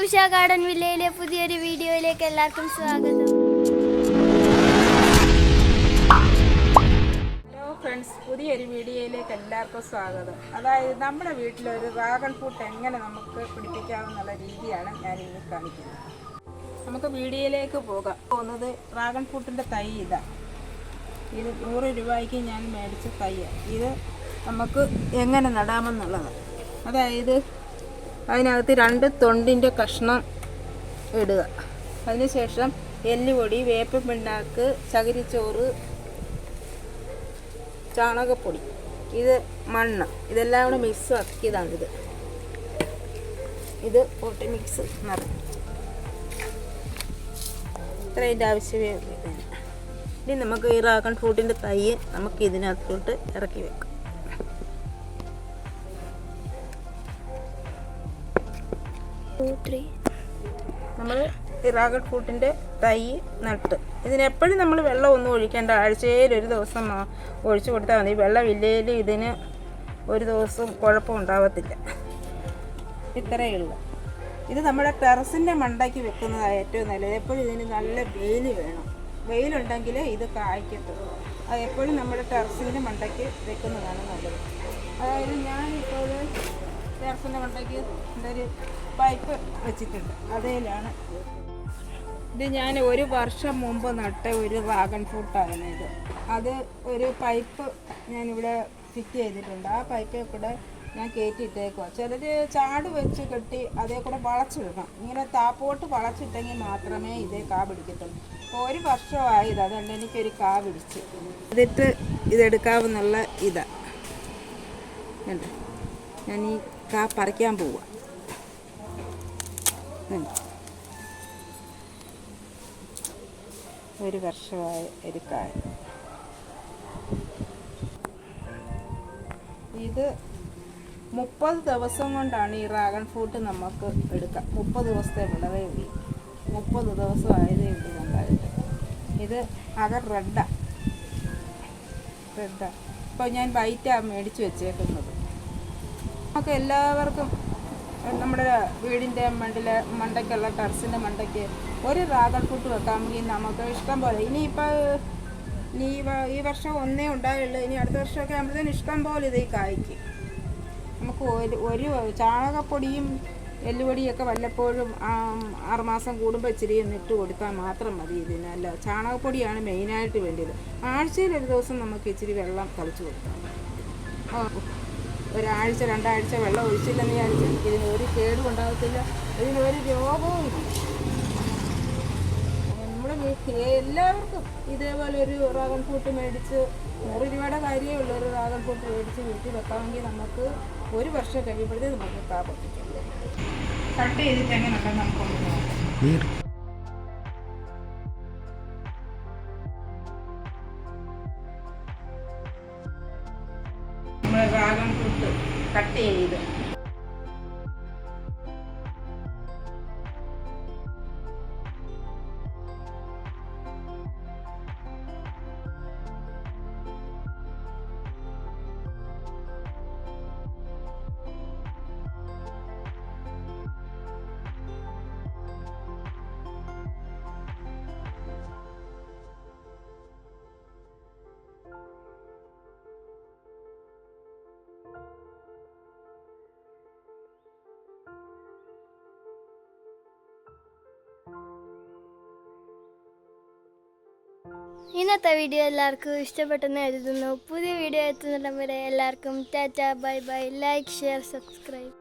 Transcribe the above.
Usha garden വില്ലയിലെ പുതിയൊരു വീഡിയോയിലേക്ക് എല്ലാവർക്കും സ്വാഗതം. ഹലോ ഫ്രണ്ട്സ് പുതിയൊരു വീഡിയോയിലേക്ക് എല്ലാവർക്കും സ്വാഗതം. അതായത് നമ്മുടെ വീട്ടിലൊരു ഡ്രാഗൺ ഫ്രൂട്ട് എങ്ങനെ നമുക്ക് പിടിപ്പിക്കാമെന്നുള്ള രീതിയാണ് ഞാൻ ഇന്ന് കാണിക്കുന്നത്. നമുക്ക് വീഡിയോയിലേക്ക് പോകാം. പോകുന്നത് ഡ്രാഗൺ ഫ്രൂട്ടിന്റെ തൈ ഇതാ. ഇത് നൂറ് രൂപയ്ക്ക് ഞാൻ മേടിച്ച തൈ ഇത് നമുക്ക് എങ്ങനെ നടാമെന്നുള്ളത് അതായത് അതിനകത്ത് രണ്ട് തൊണ്ടിന്റെ കഷ്ണം ഇടുക. അതിനുശേഷം എല്ലുപൊടി വേപ്പ് പിണ്ണാക്ക് ചകിരിച്ചോറ് ചാണകപ്പൊടി. ഇത് മണ്ണ്. ഇതെല്ലാം കൂടെ മിക്സ് ആക്കിയതാണിത് ഇത്. ഇത് പൊട്ടി മിക്സ് നിറഞ്ഞു. ഇത്രയും ആവശ്യമേ ഇനി നമുക്ക് ഈ ഫ്രൂട്ടിന്റെ തൈ നമുക്ക് ഇതിനകത്തോട്ട് ഇറക്കി വെക്കാം. നമ്മൾ ഡ്രാഗൺ ഫ്രൂട്ടിന്റെ തൈ നട്ട്. ഇതിനെപ്പോഴും നമ്മൾ വെള്ളം ഒന്നും ഒഴിക്കേണ്ട ആഴ്ചയിൽ ഒരു ദിവസം ഒഴിച്ചു കൊടുത്താൽ മതി. വെള്ളമില്ലെങ്കിൽ ഇതിന് ഒരു ദിവസം കുഴപ്പം ഉണ്ടാവത്തില്ല. ഇത്രയേ ഉള്ളൂ. ഇത് നമ്മുടെ ടെറസിന്റെ മണ്ടയ്ക്ക് വെക്കുന്നതാണ് ഏറ്റവും നല്ലത്. എപ്പോഴും ഇതിന് നല്ല വെയിൽ വേണം. വെയിലുണ്ടെങ്കിൽ ഇത് കായ്ക്കത്തുള്ളൂ അത് എപ്പോഴും നമ്മുടെ ടെറസിന്റെ മണ്ടയ്ക്ക് വെക്കുന്നതാണ് നല്ലത്. അതായത് ഞാനിപ്പോൾ മണ്ടയ്ക്ക് ഒരു പൈപ്പ് വെച്ചിട്ടുണ്ട്. അതേലാണ്. ഇത് ഞാൻ ഒരു വർഷം മുമ്പ് നട്ട ഒരു ഡ്രാഗൺ ഫ്രൂട്ടാണ് ഇത്. അത് ഒരു പൈപ്പ് ഞാനിവിടെ ഫിറ്റ് ചെയ്തിട്ടുണ്ട്. ആ പൈപ്പിൽ കൂടെ ഞാൻ കയറ്റിയിട്ടേക്കുക ചിലർ ചാട് വെച്ച് കെട്ടി അതേ കൂടെ വളച്ചിടണം ഇങ്ങനെ താപ്പോട്ട് വളച്ചിട്ടെങ്കിൽ മാത്രമേ ഇതേ കാ പിടിക്കത്തുള്ളൂ. അപ്പോൾ ഒരു വർഷമായത് അതുകൊണ്ട് എനിക്കൊരു കാ പിടിച്ച്. എന്നിട്ട് ഇതെടുക്കാവുന്നുള്ള ഇതാ. കണ്ടോ? ഞാൻ ഈ കാ പറിക്കാൻ പോവുക ഒരു വർഷമായ ഒരു കായ ഇത് മുപ്പത് ദിവസം കൊണ്ടാണ് ഈ ഡ്രാഗൺ ഫ്രൂട്ട് നമുക്ക് എടുക്കാം. മുപ്പത് ദിവസത്തെ വിളവേ ഉള്ളൂ. മുപ്പത് ദിവസം ആയതേ ഉള്ളൂ നല്ലതായിട്ട് ഇത് അകർ റെഡാ. റെഡാ. ഇപ്പോൾ ഞാൻ വൈറ്റാണ് മേടിച്ച് വെച്ചേക്കുന്നത്. നമുക്ക് എല്ലാവർക്കും നമ്മുടെ വീടിന്റെ മണ്ടിലെ മണ്ടയ്ക്കുള്ള ടെറസിന്റെ മണ്ടയ്ക്ക് ഒരു റാഗൽ ഫ്രൂട്ട് വെക്കാമെങ്കിൽ നമുക്ക് ഇഷ്ടം പോലെ. ഇനിയിപ്പോൾ ഇനി ഈ വർഷം ഒന്നേ ഉണ്ടായുള്ളൂ. ഇനി അടുത്ത വർഷമൊക്കെ ആകുമ്പോഴത്തേന് ഇഷ്ടം പോലെ ഇത് കായ്ക്ക്. നമുക്ക് ഒരു ഒരു ചാണകപ്പൊടിയും എല്ലുപൊടിയൊക്കെ വല്ലപ്പോഴും ആറുമാസം കൂടുമ്പോൾ ഇച്ചിരി ഇട്ട് കൊടുത്താൽ മാത്രം മതി ഇതിന്. അല്ല ചാണകപ്പൊടിയാണ് മെയിനായിട്ട് വേണ്ടത് ആഴ്ചയിൽ ഒരു ദിവസം നമുക്ക് ഇച്ചിരി വെള്ളം തളിച്ചു കൊടുക്കാം. ഒരാഴ്ച രണ്ടാഴ്ച വെള്ളം ഒഴിച്ചില്ലെന്ന് വിചാരിച്ച് ഇതിന് ഒരു കേടും ഉണ്ടാകത്തില്ല. ഇതിന് ഒരു രോഗവും ഇല്ല. നമ്മുടെ എല്ലാവർക്കും ഇതേപോലെ ഒരു ഡ്രാഗൺ ഫ്രൂട്ട് മേടിച്ച് നൂറ് രൂപയുടെ കാര്യമേ ഉള്ളൂ. ഒരു ഡ്രാഗൺ ഫ്രൂട്ട് മേടിച്ച് വീട്ടിൽ വെക്കാമെങ്കിൽ നമുക്ക് ഒരു വർഷം കഴിയുമ്പോഴത്തേ നമുക്ക് കാ കട്ട് ചെയ്തിട്ട് എങ്ങനെ നമുക്കൊന്ന് നോക്കാം. ഫ്രൂട്ട് കട്ട് ഇന്നത്തെ വീഡിയോ എല്ലാവർക്കും ഇഷ്ടപ്പെട്ടെന്ന് എഴുതുന്നു പുതിയ വീഡിയോ എത്തുന്നിടം വരെ എല്ലാവർക്കും tata bye bye. Like share subscribe